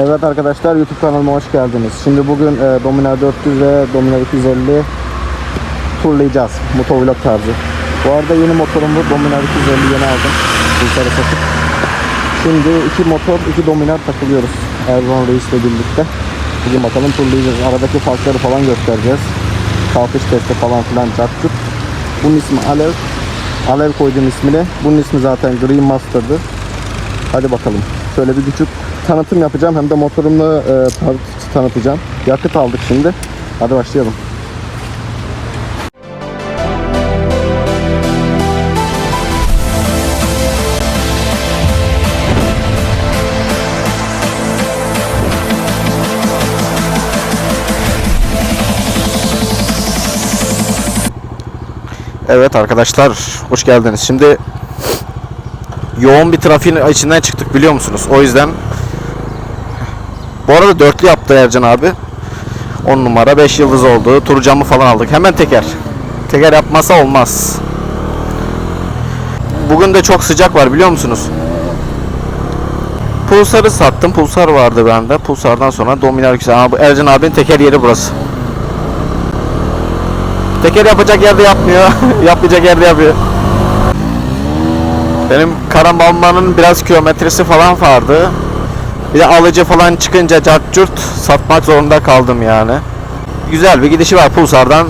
Evet arkadaşlar YouTube kanalıma hoş geldiniz. Şimdi bugün e, Dominar 400 ve Dominar 250 turlayacağız. Motovlog tarzı. Bu arada yeni motorum bu. Dominar 250 yeni aldım. Pulsarı satıp. Şimdi iki motor, iki Dominar takılıyoruz. Erdoğan Reis'le birlikte. Bugün bakalım turlayacağız. Aradaki farkları falan göstereceğiz. Kalkış testi falan filan çarptık. Bunun ismi Alev. Alev koydum ismini. Bunun ismi zaten Green Master'dı. Hadi bakalım. Şöyle bir küçük tanıtım yapacağım. Hem de motorumla e, tanıtacağım. Yakıt aldık şimdi. Hadi başlayalım. Evet arkadaşlar hoş geldiniz. Şimdi yoğun bir trafiğin içinden çıktık biliyor musunuz? O yüzden bu arada dörtlü yaptı Ercan abi. 10 numara 5 yıldız oldu. Tur camı falan aldık. Hemen teker. Teker yapmasa olmaz. Bugün de çok sıcak var biliyor musunuz? Pulsar'ı sattım. Pulsar vardı bende. Pulsar'dan sonra Dominar güzel. Ama Ercan abinin teker yeri burası. Teker yapacak yerde yapmıyor. Yapmayacak yerde yapıyor. Benim Karabalma'nın biraz kilometresi falan vardı. Bir de alıcı falan çıkınca cart curt satmak zorunda kaldım yani. Güzel bir gidişi var Pulsar'dan.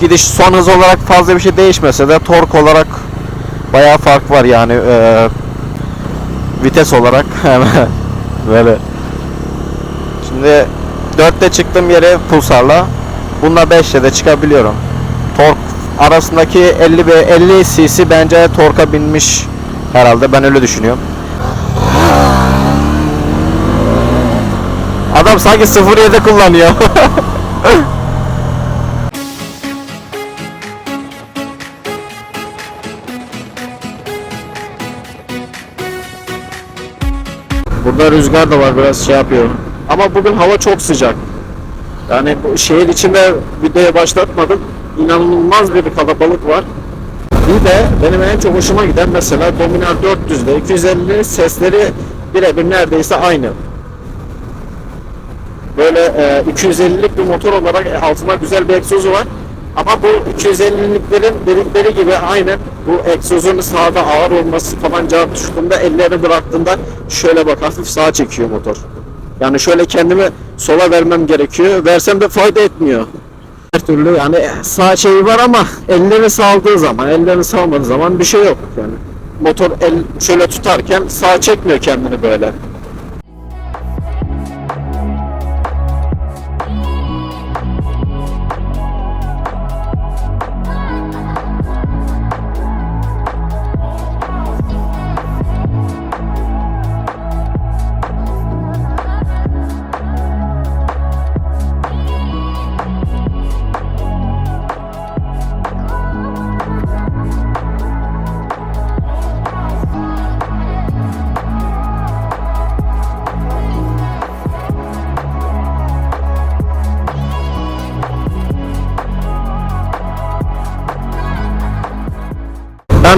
Gidiş son hız olarak fazla bir şey değişmese de tork olarak bayağı fark var yani eee, vites olarak böyle. Şimdi 4'te çıktım yere Pulsar'la. Bununla 5'le de çıkabiliyorum. Tork arasındaki 50 ve 50 cc bence torka binmiş herhalde ben öyle düşünüyorum. Adam sanki 07 kullanıyor. Burada rüzgar da var biraz şey yapıyor. Ama bugün hava çok sıcak. Yani bu şehir içinde videoya başlatmadım. İnanılmaz bir kalabalık var. Bir de benim en çok hoşuma giden mesela Dominar 400'de 250 sesleri birebir neredeyse aynı. Böyle e, 250'lik bir motor olarak altına güzel bir egzozu var. Ama bu 250'liklerin dedikleri gibi aynen bu egzozun sağda ağır olması falan can tuttuğunda ellerini bıraktığında şöyle bak hafif sağa çekiyor motor. Yani şöyle kendimi sola vermem gerekiyor. Versem de fayda etmiyor. Her türlü yani sağ şeyi var ama ellerini saldığı zaman, ellerini salmadığı zaman bir şey yok yani. Motor el şöyle tutarken sağ çekmiyor kendini böyle.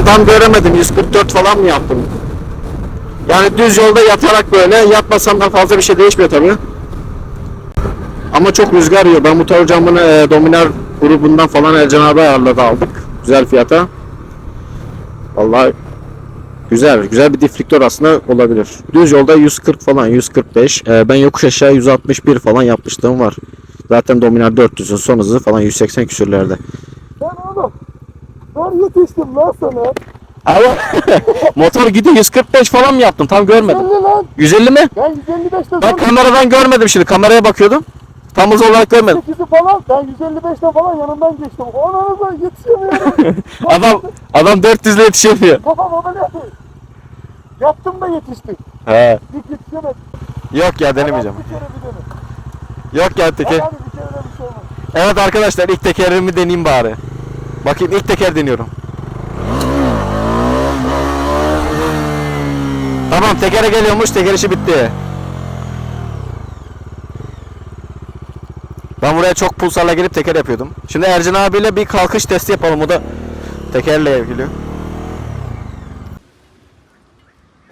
Tam göremedim 144 falan mı yaptım? Yani düz yolda yatarak böyle yatmasam da fazla bir şey değişmiyor tabii. Ama çok rüzgar yiyor. Ben motor camını e, Dominar grubundan falan Ercan abi ayarladı aldık. Güzel fiyata. Vallahi güzel. Güzel bir difliktör aslında olabilir. Düz yolda 140 falan 145. E, ben yokuş aşağı 161 falan yapmışlığım var. Zaten Dominar 400'ün son hızı falan 180 küsürlerde. Ben yetiştim lan sana. Ama motor gidiyor 145 falan mı yaptın? Tam görmedim. 50 lan. 150 mi? Ben 155'te Ben kameradan görmedim şimdi. Kameraya bakıyordum. Tam hız olarak görmedim. 8'i falan. Ben 155'te falan yanından geçtim. Ona yetişemiyorum. Adam adam 400 ile yetişemiyor. Kafam ameliyat. Yaptım da yetiştim. He. Hiç yetişemedim. Yok ya denemeyeceğim. Bir kere bir dene. Yok ya teker. Hadi bir kere de bir şey olmaz. Evet arkadaşlar ilk tekerimi deneyeyim bari. Bakayım ilk teker deniyorum. Tamam tekere geliyormuş teker işi bitti. Ben buraya çok pulsarla gelip teker yapıyordum. Şimdi Ercan abiyle bir kalkış testi yapalım o da tekerle ilgili.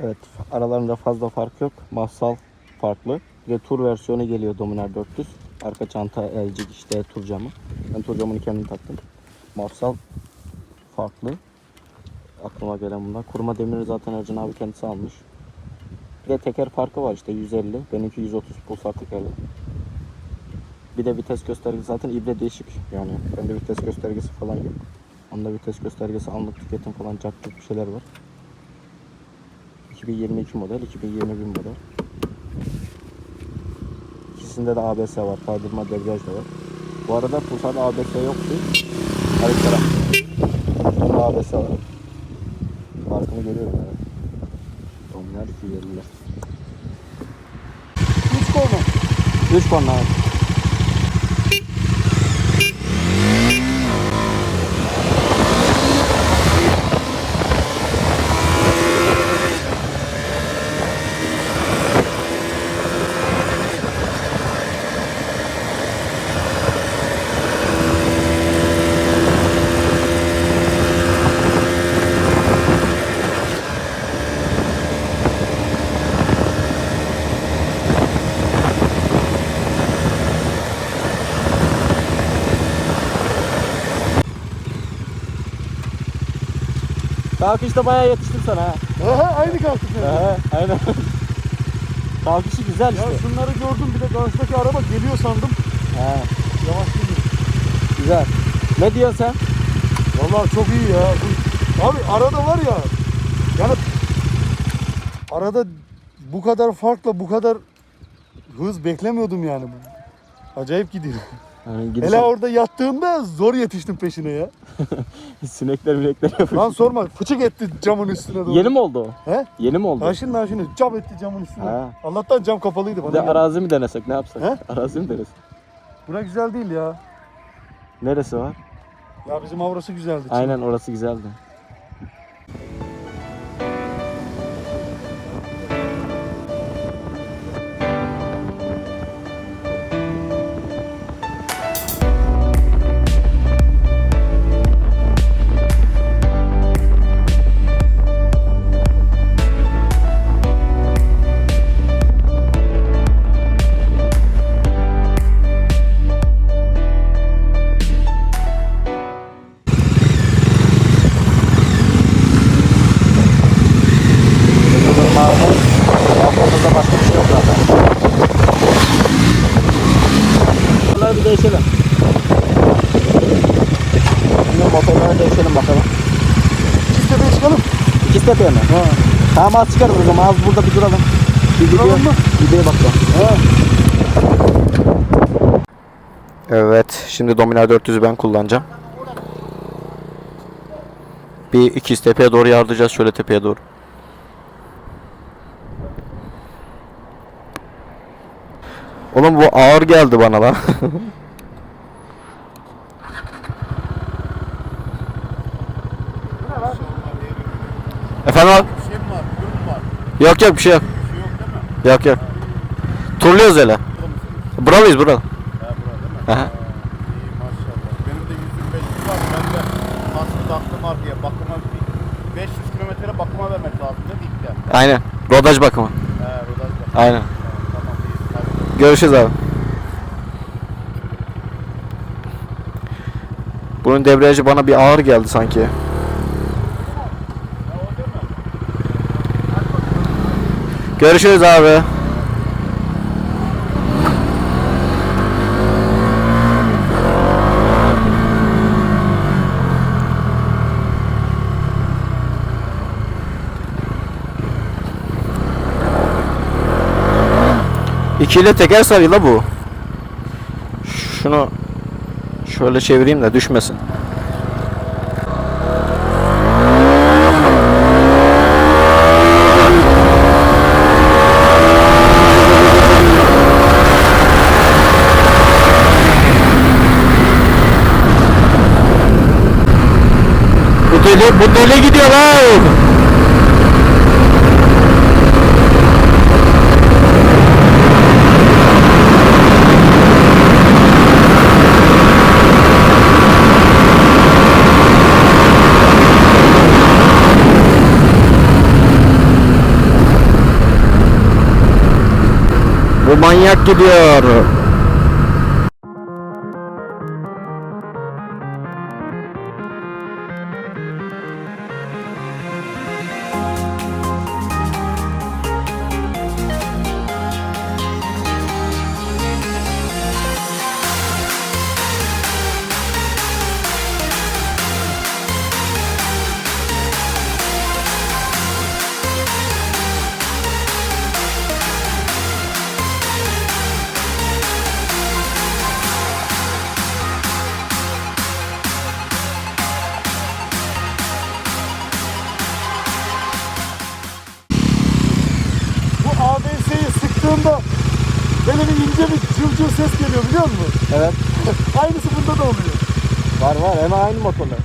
Evet aralarında fazla fark yok. Mahsal farklı. Bir de tur versiyonu geliyor Dominar 400. Arka çanta elcik işte tur camı. Ben tur camını kendim taktım. Mafsal farklı. Aklıma gelen bunlar. Kurma demiri zaten Ercan abi kendisi almış. Bir de teker farkı var işte 150. Benimki 130 pulsar tekerli. Bir de vites göstergesi zaten ibre değişik yani. Bende vites göstergesi falan yok. Onda vites göstergesi anlık tüketim falan cart bir şeyler var. 2022 model, 2021 model. İkisinde de ABS var, kaydırma debriyaj da var. Bu arada Pulsar'da ABS yoktu. Taraf. Bunda ABS var. Farkını görüyorum yani. Onlar 250'ler. Üç korna. 3 korna evet. Kalkışta bayağı yetiştim sana ha. Aha aynı kalktık yani. Aha, aynen. Kalkışı güzel Ya işte. şunları gördüm bir de karşıdaki araba geliyor sandım. Ha, Yavaş gidiyor. güzel. Ne diyorsun sen? Vallahi çok iyi ya. Bu- Abi arada var ya. Yani arada bu kadar farkla bu kadar hız beklemiyordum yani. Acayip gidiyor. Yani Hele gidişat- orada yattığımda zor yetiştim peşine ya. sinekler bilekler yapıyor. Lan sorma fıçık etti camın üstüne doğru. Yeni mi oldu o? He? Yeni mi oldu? Taşın naşını cam etti camın üstüne. Ha. Allah'tan cam kapalıydı bana. Bir de geldi. arazi mi denesek ne yapsak? He? Arazi mi denesek? Bura güzel değil ya. Neresi var? Ya bizim avrası güzeldi. Aynen orası güzeldi. Tepeye mi? Ha. Tamam az çıkarız o zaman az burada bir duralım. Bir Duralım mı? videoya bakalım. Ha. Evet, şimdi Dominar 400'ü ben kullanacağım. Bir ikiz tepeye doğru yardıracağız şöyle tepeye doğru. Oğlum bu ağır geldi bana lan. Efendim abi? Şey mi var? Ürün var. Yok yok bir şey yok. Bir şey yok değil mi? Yok yok. Turluyoruz öyle. Burada mısınız? Buralıyız buralı. Ha burada değil mi? Aha. Ha, iyi maşallah. Benim de 125 var. Ben de kaskı taktım arkaya. Bakıma bir 500 kilometre bakıma vermek lazım değil mi ilk de? Aynen. Rodaj bakımı. He rodaj bakımı. Aynen. Ha, Tamam iyi. Hadi. Görüşürüz abi. Bunun debriyajı bana bir ağır geldi sanki. Görüşürüz abi. İkiyle teker sarıyor la bu. Şunu şöyle çevireyim de düşmesin. Bu deli, bu deli gidiyor lan. Bu manyak gidiyor. Evet. Aynısı bunda da oluyor. Var var hemen aynı motorlar.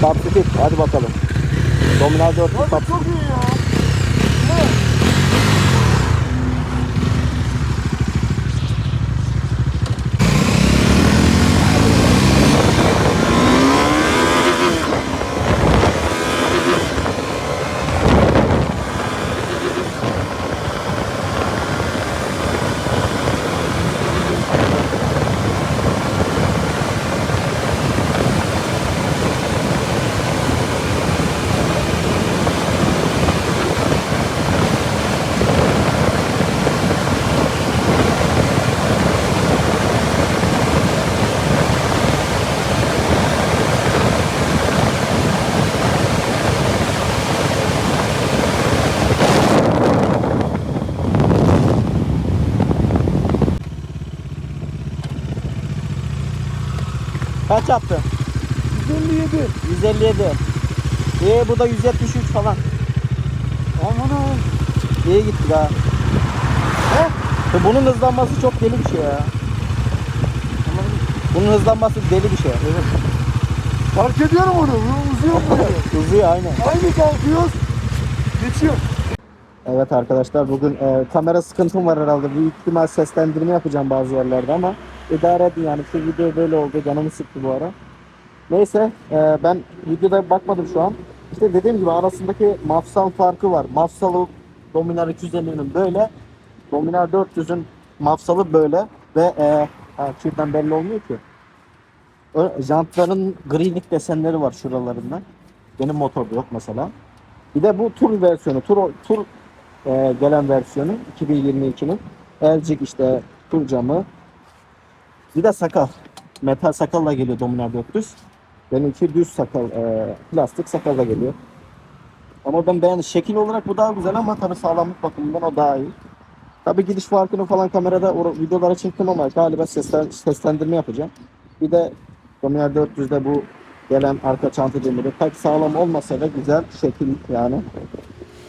Substitute hadi bakalım. Dominar 4 Abi çok iyi ya. Ne? Kaç yaptı? 157. 157. İyi bu da 173 falan. Aman ha. İyi gittik ha. He? Bunun hızlanması çok deli bir şey ya. Bunun hızlanması deli bir şey. Evet. Fark ediyorum onu. Uzuyor böyle. Uzuyor aynen. Aynı kalkıyoruz. Geçiyor. Evet arkadaşlar bugün e, kamera sıkıntım var herhalde. Büyük ihtimal seslendirme yapacağım bazı yerlerde ama idare edin yani. Şu video böyle oldu. Canımı sıktı bu ara. Neyse e, ben videoda bakmadım şu an. İşte dediğim gibi arasındaki mafsal farkı var. Mafsalı Dominar 250'nin böyle. Dominar 400'ün mafsalı böyle. Ve e, ha, şuradan belli olmuyor ki. Ö- Jantların grilik desenleri var şuralarında. Benim motorda yok mesela. Bir de bu tur versiyonu, tur tur e, gelen versiyonu 2022'nin elcik işte tur camı. Bir de sakal. Metal sakalla geliyor Dominar 400. Benimki düz sakal, e, plastik sakalla geliyor. Ama ben beğendim. Şekil olarak bu daha güzel ama tabii sağlamlık bakımından o daha iyi. Tabii gidiş farkını falan kamerada videolara çektim ama galiba seslen, seslendirme yapacağım. Bir de Dominar 400'de bu gelen arka çanta demiri pek sağlam olmasa da güzel şekil yani.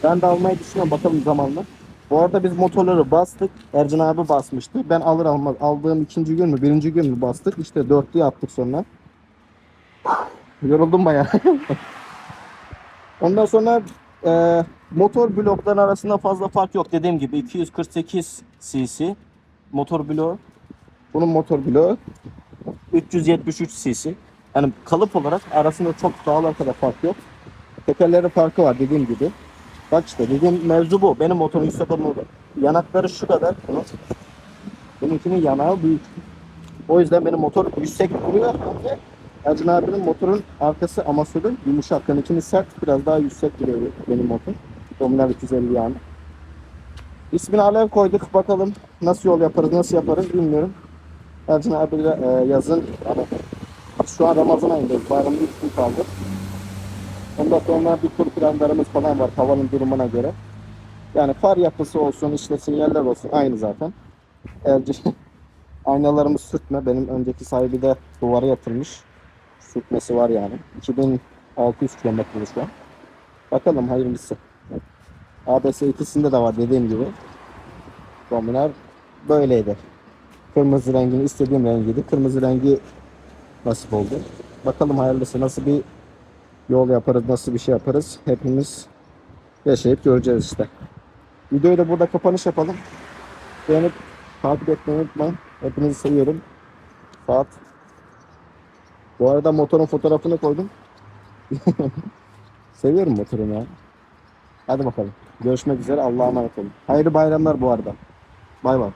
Ben de almayı düşünüyorum bakalım zamanla. Bu arada biz motorları bastık. Ercan abi basmıştı. Ben alır almaz aldığım ikinci gün mü birinci gün mü bastık. İşte dörtlü yaptık sonra. Yoruldum bayağı. Ondan sonra e, motor blokların arasında fazla fark yok. Dediğim gibi 248 cc motor bloğu. Bunun motor bloğu 373 cc. Yani kalıp olarak arasında çok dağlar kadar fark yok. Tekerleri farkı var dediğim gibi. Bak işte dediğim mevzu bu. Benim motorum 100 motor. Yanakları şu kadar. Benimkinin yanağı büyük. O yüzden benim motor yüksek duruyor. Ercan abinin motorun arkası amasörü yumuşak. Benimkinin sert biraz daha yüksek duruyor benim motor. Dominar 250 yani. İsmini Alev koyduk. Bakalım nasıl yol yaparız, nasıl yaparız bilmiyorum. Ercan abiyle e, yazın şu an Ramazan ayındayız. Bayramın 3 gün kaldı. Ondan sonra bir tur planlarımız falan var havanın durumuna göre. Yani far yapısı olsun, işte sinyaller olsun aynı zaten. Elci aynalarımız sürtme. Benim önceki sahibi de duvara yatırmış. Sürtmesi var yani. 2600 kilometre şu an. Bakalım hayırlısı. ABS ikisinde de var dediğim gibi. Dominar böyleydi. Kırmızı rengini istediğim rengiydi. Kırmızı rengi nasip oldu. Bakalım hayırlısı nasıl bir yol yaparız, nasıl bir şey yaparız. Hepimiz yaşayıp göreceğiz işte. Videoyu da burada kapanış yapalım. Beğenip takip etmeyi unutmayın. Hepinizi seviyorum. Saat. Bu arada motorun fotoğrafını koydum. Seviyorum motorumu ya. Hadi bakalım. Görüşmek üzere. Allah'a emanet olun. Hayırlı bayramlar bu arada. Bay bay.